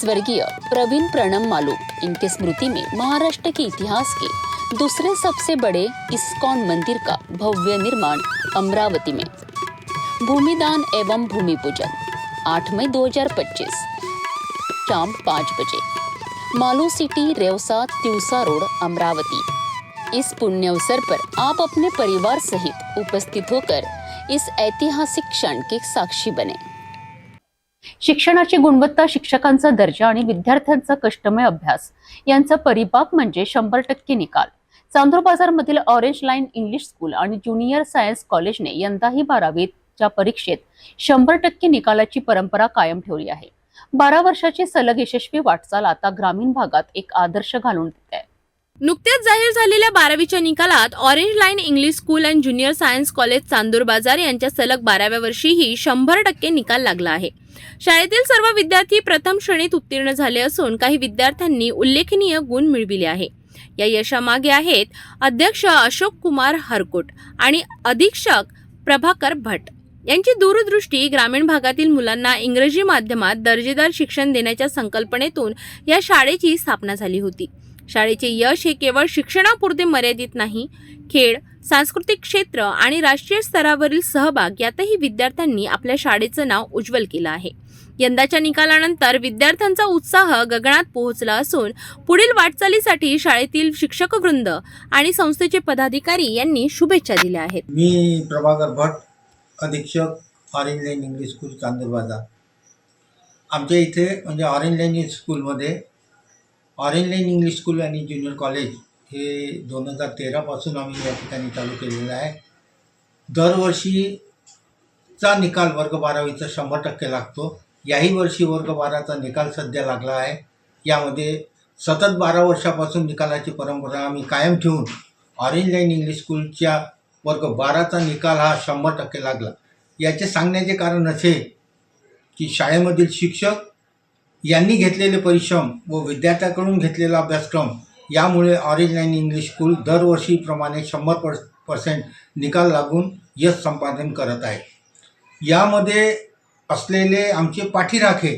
स्वर्गीय प्रवीण प्रणम मालू, इनके स्मृति में महाराष्ट्र के इतिहास के दूसरे सबसे बड़े इस्कॉन मंदिर का भव्य निर्माण अमरावती में। भूमिदान एवं भूमि पूजन 8 मई 2025 शाम पाँच बजे। मालू सिटी, रेवसा त्यूसा रोड, अमरावती। इस पुण्य अवसर पर आप अपने परिवार सहित उपस्थित होकर इस ऐतिहासिक क्षण के साक्षी बने। शिक्षणाची गुणवत्ता शिक्षकांचा दर्जा आणि विद्यार्थ्यांचा कष्टमय अभ्यास यांचा परिपाक म्हणजे शंभर टक्के निकाल. चांदूर बाजारमधील ऑरेंज लाईन इंग्लिश स्कूल आणि ज्युनियर सायन्स कॉलेजने यंदाही बारावीच्या परीक्षेत शंभर टक्के निकालाची परंपरा कायम ठेवली आहे. बारा वर्षाची सलग यशस्वी वाटचाल आता ग्रामीण भागात एक आदर्श घालून नुकत्याच जाहीर झालेल्या बारावीच्या निकालात orange line English school and junior science college Chandur Bazar यांच्या सलग बाराव्या वर्षीही शंभर टक्के निकाल लागला आहे. शाळेतील सर्व विद्यार्थी प्रथम श्रेणीत उत्तीर्ण झाले असून काही विद्यार्थ्यांनी उल्लेखनीय गुण मिळविले आहे. या यशामागे आहेत अध्यक्ष अशोक कुमार हरकोट आणि अधीक्षक प्रभाकर भट. यांची दूरदृष्टी ग्रामीण भागातील मुलांना इंग्रजी माध्यमात दर्जेदार शिक्षण देण्याच्या संकल्पनेतून या शाळेची स्थापना झाली होती. शाळेचे यश हे केवळ शिक्षणापुरते मर्यादित नाही खेळ सांस्कृतिक क्षेत्र आणि राष्ट्रीय स्तरावरील सहभाग यातही विद्यार्थ्यांनी आपल्या शाळेचं नाव उज्ज्वल केलं आहे. यंदाच्या निकालानंतर विद्यार्थ्यांचा उत्साह गगनात पोहोचला असून पुढील वाटचालीसाठी शाळेतील शिक्षक वृंद आणि संस्थेचे पदाधिकारी यांनी शुभेच्छा दिल्या आहेत. मी प्रभाकर भट अधीक्षक orange line English school Chandur Bazar आमच्या इथे म्हणजे ऑरेंज लाईन स्कूलमध्ये ऑरेंज लाईन इंग्लिश स्कूल आणि ज्युनियर कॉलेज हे दोन हजार तेरापासून आम्ही या ठिकाणी चालू केलेलं आहे. दरवर्षीचा निकाल वर्ग बारावीचा शंभर टक्के लागतो. याही वर्षी वर्ग बाराचा निकाल सध्या लागला आहे. यामध्ये सतत बारा वर्षापासून निकालाची परंपरा आम्ही कायम ठेवून ऑरेंज लाईन इंग्लिश स्कूलच्या वर्ग बाराचा निकाल हा शंभर टक्के लागला. याचे सांगण्याचे कारण असे की शाळेमधील शिक्षक यांनी घेतलेले परिश्रम व विद्यार्थ्याकडून घेतलेला अभ्यासक्रम यामुळे ऑरेंज लाईन इंग्लिश स्कूल दरवर्षीप्रमाणे शंभर पर पर्सेंट निकाल लागून यश संपादन करत आहे. यामध्ये असलेले आमचे पाठीराखे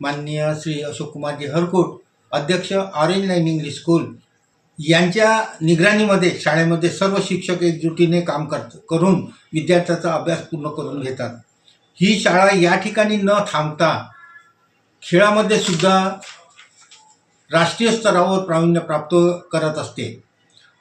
माननीय श्री अशोककुमारजी हरकोट अध्यक्ष ऑरेंज लाईन इंग्लिश स्कूल यांच्या निगराणीमध्ये शाळेमध्ये सर्व शिक्षक एकजुटीने काम करत करून विद्यार्थ्याचा अभ्यास पूर्ण करून घेतात. ही शाळा या ठिकाणी न थांबता खेळामध्ये सुद्धा राष्ट्रीय स्तरावर प्रावीण्य प्राप्त करत असते.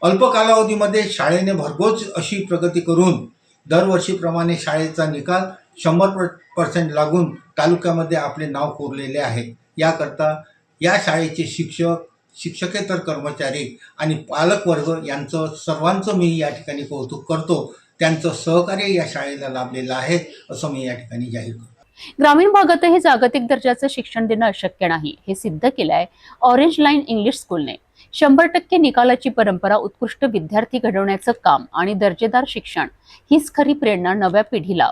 अल्प कालावधीमध्ये शाळेने भरघोस अशी प्रगती करून दरवर्षीप्रमाणे शाळेचा निकाल शंभर पर पर्सेंट लागून तालुक्यामध्ये आपले नाव कोरलेले आहे. याकरता या शाळेचे शिक्षक शिक्षकेतर कर्मचारी आणि पालकवर्ग यांचं सर्वांचं मी या ठिकाणी कौतुक करतो. त्यांचं सहकार्य या शाळेला लाभलेलं आहे असं मी या ठिकाणी जाहीर करतो. ग्रामीण भागातही जागतिक दर्जाचं शिक्षण देणं अशक्य नाही हे सिद्ध केलंय ऑरेंज लाईन इंग्लिश स्कूलने शंभर टक्के निकालाची परंपरा उत्कृष्ट विद्यार्थी घडवण्याचं काम आणि दर्जेदार शिक्षण हीच खरी प्रेरणा नव्या पिढीला